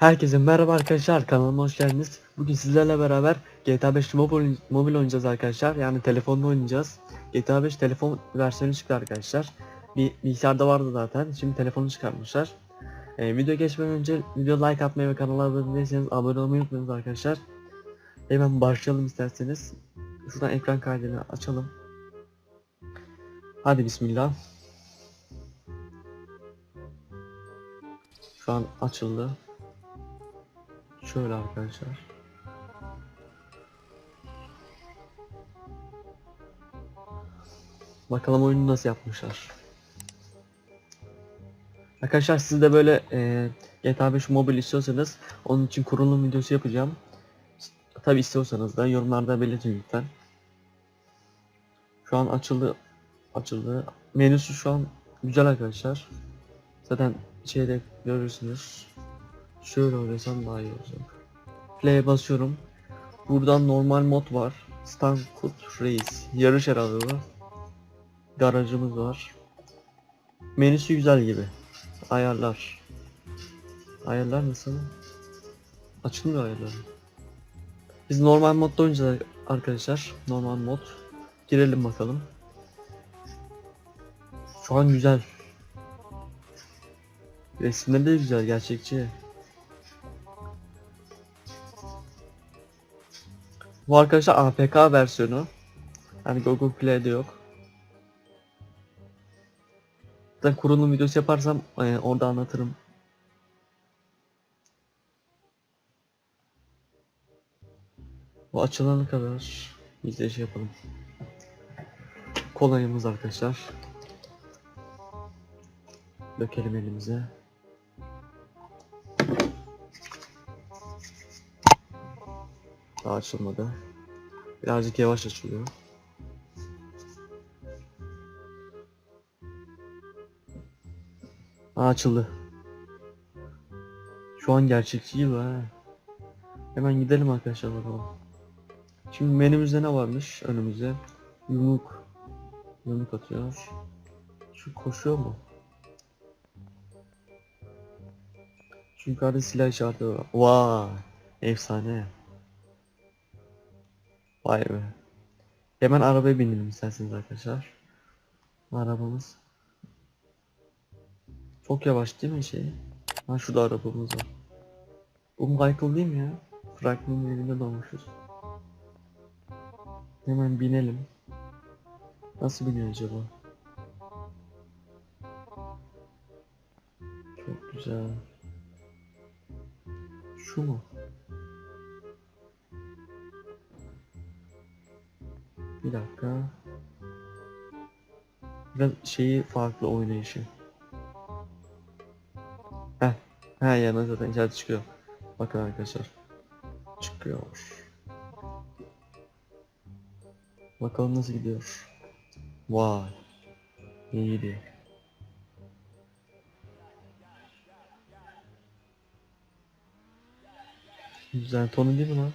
Herkese merhaba arkadaşlar kanalıma hoş geldiniz. Bugün sizlerle beraber GTA 5 mobil, mobil oynayacağız arkadaşlar. Yani telefonla oynayacağız. GTA 5 telefon versiyonu çıktı arkadaşlar. Bir bilgisayarda vardı zaten. Şimdi telefonu çıkarmışlar. Ee, video geçmeden önce video like atmayı ve kanala abone abone olmayı unutmayınız arkadaşlar. Hemen başlayalım isterseniz. Şuradan ekran kaydını açalım. Hadi bismillah. Şu an açıldı. Şöyle arkadaşlar. Bakalım oyunu nasıl yapmışlar. Arkadaşlar siz de böyle e, GTA 5 mobil istiyorsanız onun için kurulum videosu yapacağım. Tabi istiyorsanız da yorumlarda belirtin lütfen. Şu an açıldı. Açıldı. Menüsü şu an güzel arkadaşlar. Zaten şeyde görürsünüz. Şöyle oynasam daha iyi olacak. Play'e basıyorum. Buradan normal mod var. Stankut Race. Yarış bu. Garajımız var. Menüsü güzel gibi. Ayarlar. Ayarlar nasıl? Açılmıyor ayarlar. Biz normal modda oynayacağız arkadaşlar. Normal mod. Girelim bakalım. Şu an güzel. Resimleri de güzel, gerçekçi. Bu arkadaşlar APK versiyonu. Yani Google Play'de yok. Zaten kurulum videosu yaparsam e, orada anlatırım. Bu açılana kadar de şey yapalım. Kolayımız arkadaşlar. Dökelim elimize. Daha açılmadı. Birazcık yavaş açılıyor. Aa, açıldı. Şu an gerçekçi gibi ha. Hemen gidelim arkadaşlar bakalım. Şimdi menümüzde ne varmış önümüzde? Yumruk. Yumruk atıyor. Şu koşuyor mu? Şu yukarıda silah işareti var. Vay. Efsane. Vay be. Hemen arabaya binelim isterseniz arkadaşlar. Arabamız. Çok yavaş değil mi şey? Ha şurada arabamız var. Bu Michael değil mi ya? Franklin'in evinde doğmuşuz. Hemen binelim. Nasıl biniyor acaba? Çok güzel. Şu mu? Bir dakika. Biraz şeyi farklı oynayışı. Heh. He yana zaten içeride çıkıyor. Bakın arkadaşlar. Çıkıyor. Bakalım nasıl gidiyor. Vay. İyi gidiyor. Güzel tonu değil mi lan?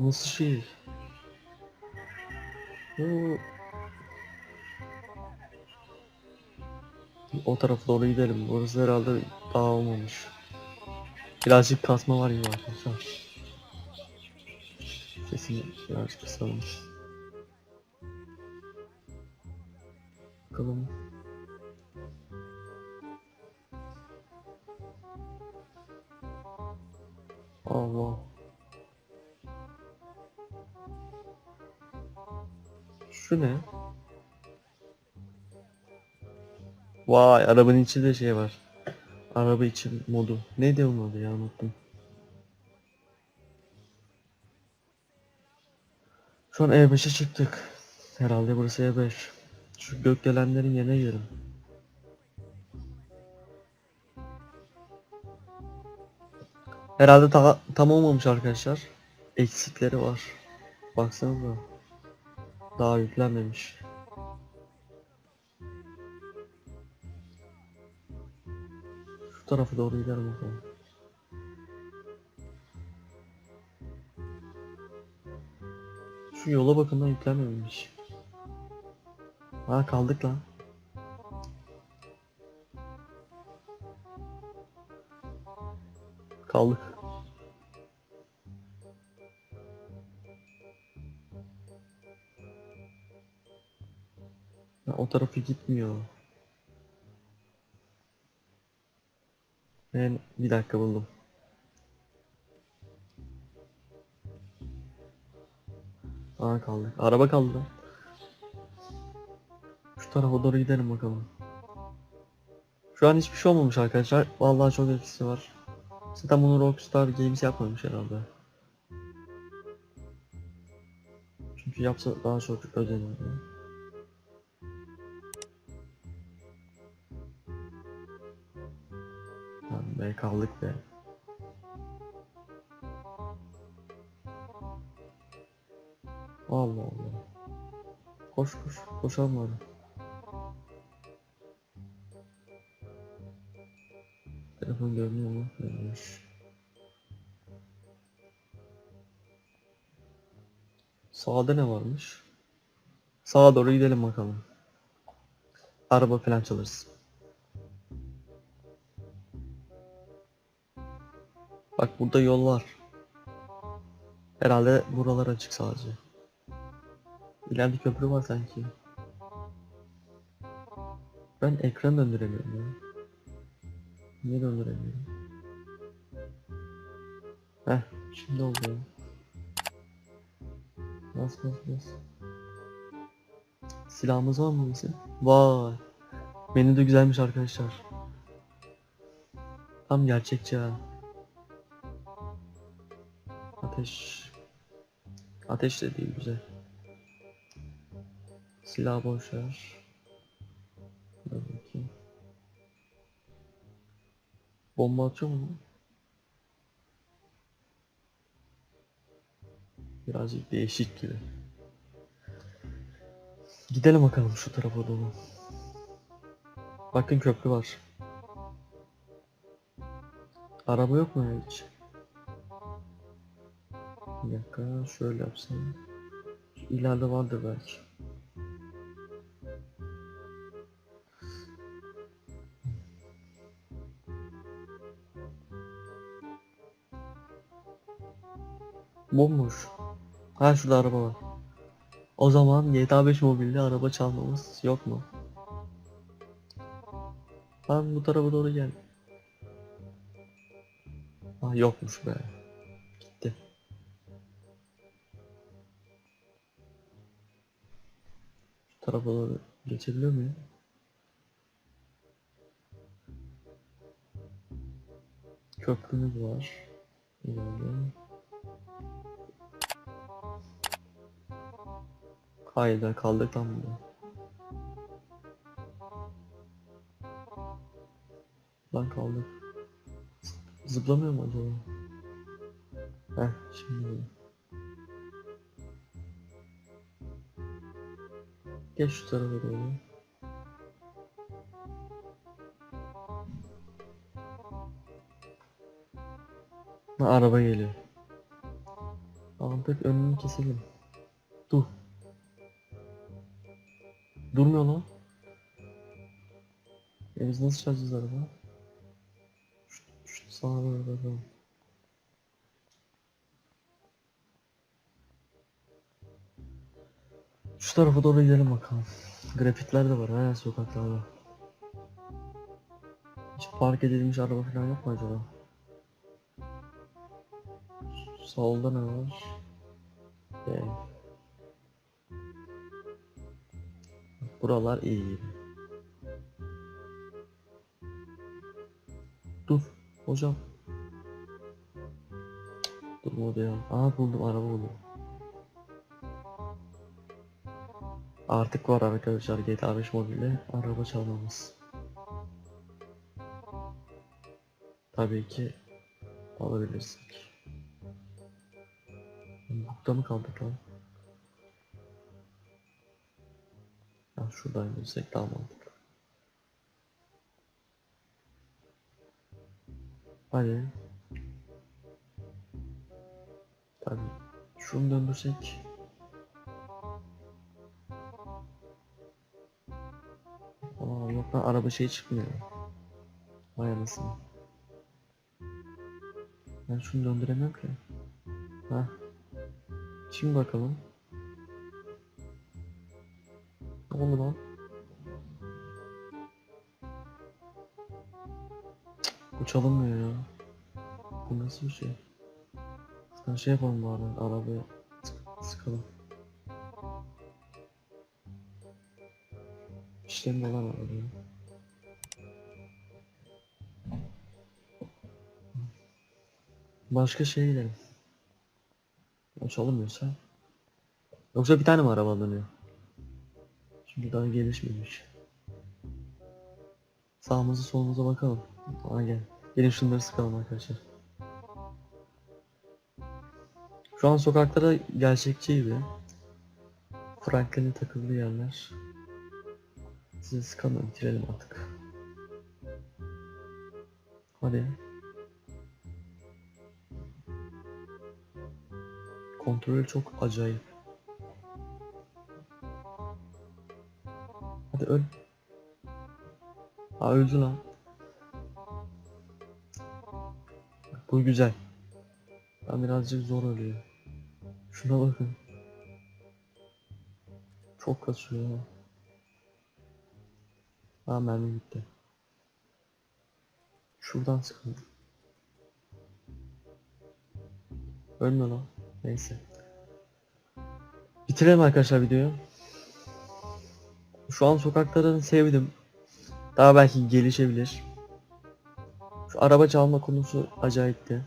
Bu nasıl şey? Oo. O tarafa doğru gidelim. Orası herhalde daha olmamış. Birazcık kasma var gibi arkadaşlar. Sesini birazcık kısalım. Bakalım. Allah. Şu ne? Vay arabanın içinde şey var. Araba içi modu. Neydi o modu ya unuttum. Şu an E5'e çıktık. Herhalde burası E5. Şu gökdelenlerin yerine girelim. Herhalde ta tam olmamış arkadaşlar. Eksikleri var. Baksanıza. Daha yüklenmemiş. Şu tarafa doğru gidelim bakalım. Şu yola bakımdan yüklenmemiş. Ha kaldık lan. Kaldık. Tarafı gitmiyor. Ben bir dakika buldum. Aa kaldık. Araba kaldı. Şu tarafa doğru gidelim bakalım. Şu an hiçbir şey olmamış arkadaşlar. Vallahi çok etkisi var. Zaten bunu Rockstar Games yapmamış herhalde. Çünkü yapsa daha çok ödenirdi. Kaldık be. Allah Allah. Koş koş koşalım hadi. Telefon görünüyor mu? Görünüyor. Sağda ne varmış? Sağa doğru gidelim bakalım. Araba falan çalırız. Bak burada yol var. Herhalde buralar açık sadece. İleride köprü var sanki. Ben ekran döndüremiyorum ya. Niye döndüremiyorum? Heh, şimdi oldu ya. Bas bas bas. Silahımız var mı bizim? Vay. Menü de güzelmiş arkadaşlar. Tam gerçekçi ha. Ateş. Ateş de değil güzel. Silah boş ver. Bakayım. Bomba atıyor mu? Birazcık değişik gibi. Gidelim bakalım şu tarafa doğru. Bakın köprü var. Araba yok mu hiç? Bir dakika şöyle yapsam. İleride vardır belki. Bomboş. Ha şurada araba var. O zaman GTA 5 mobilde araba çalmamız yok mu? Lan bu tarafa doğru gel. Ah yokmuş be. Tarafa doğru geçebiliyor muyum? Köprümüz var. İleride. Hayda kaldık lan burada. Lan kaldık. Zıplamıyor mu acaba? Heh şimdi Geç şu tarafa doğru. Ha, araba geliyor. Aldık önünü keselim. Dur. Durmuyor lan. E biz nasıl çalacağız araba? Şu, şu sağa doğru bakalım. Şu tarafa doğru gidelim bakalım. Grafitler de var ha sokaklarda. Hiç park edilmiş araba falan yok mu acaba? Solda ne var? Ev. Buralar iyi. Dur hocam. Durmadı ya. Aa buldum araba buldum. Artık var arkadaşlar GTA 5 mobilde araba çalmamız. Tabii ki alabilirsek. Bukta mı kaldık lan? Ya şuradan girsek daha mantıklı. Hadi. Tabii. Şunu döndürsek. Lan araba şey çıkmıyor. Vay anasını. Ben şunu döndüremem ki. Ha. Şimdi bakalım. Ne oldu lan? Bu çalınmıyor ya. Bu nasıl bir şey? Sen şey yapalım bari arabaya sık- sıkalım. İşlem arabaya. Başka şey gidelim. O çalınmıyorsa. Yoksa bir tane mi araba alınıyor? Çünkü daha gelişmemiş. Sağımıza solumuza bakalım. Aa gel. Gelin şunları sıkalım arkadaşlar. Şu an sokaklara gerçekçi gibi. Franklin'in takıldığı yerler. Sizi sıkalım bitirelim artık. Hadi. Kontrolü çok acayip. Hadi öl. Ha öldü lan. Bu güzel. Ben birazcık zor ölüyor. Şuna bakın. Çok kasıyor. Ya. Ha mermi bitti. Şuradan sıkalım. Ölme lan. Neyse. Bitirelim arkadaşlar videoyu. Şu an sokaklarını sevdim. Daha belki gelişebilir. Şu araba çalma konusu acayipti.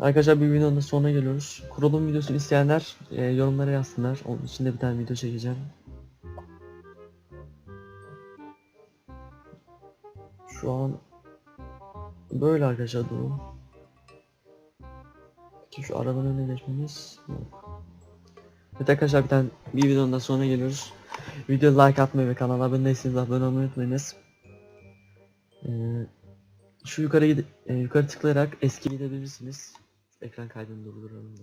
Arkadaşlar bir videonun sonuna geliyoruz. Kurulum videosunu isteyenler e, yorumlara yazsınlar. Onun için de bir tane video çekeceğim. Şu an böyle arkadaşlar durum. Peki şu arabanın önüne geçmemiz yok. Evet arkadaşlar bir tane bir videonun da sonuna geliyoruz. Video like atmayı ve kanala abone değilseniz abone olmayı unutmayınız. Ee, şu yukarı e, yukarı tıklayarak eski gidebilirsiniz. Ekran kaydını durduralım da.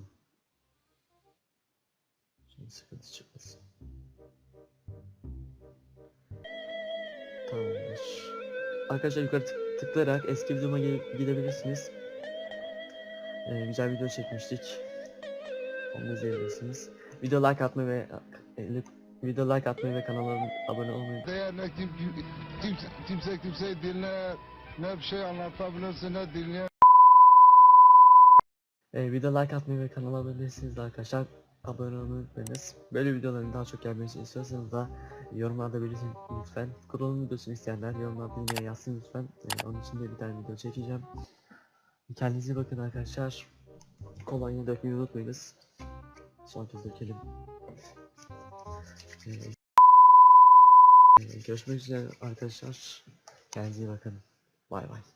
Şimdi sıkıntı çıkmasın. Tamamdır. Arkadaşlar yukarı tık- tıklayarak eski videoma gidebilirsiniz. Ee, güzel video çekmiştik. Onu da izleyebilirsiniz. Video like atmayı ve e, video like atmayı ve kanala abone olmayı Değer ne kim, kimse, kimse kimseyi dinler, ne bir şey anlatabilirsin ne dinleyen. Ee, video like atmayı ve kanala abone değilseniz de arkadaşlar abone olmayı unutmayınız. Böyle videoların daha çok gelmesini istiyorsanız da yorumlarda belirtin lütfen. Kurulum videosunu isteyenler yorumlarda yine yazsın lütfen. Ee, onun için de bir tane video çekeceğim. Kendinize bakın arkadaşlar. Kolonya dökmeyi unutmayınız. Son kez dökelim. Ee, e, görüşmek üzere arkadaşlar. Kendinize bakın. Bay bay.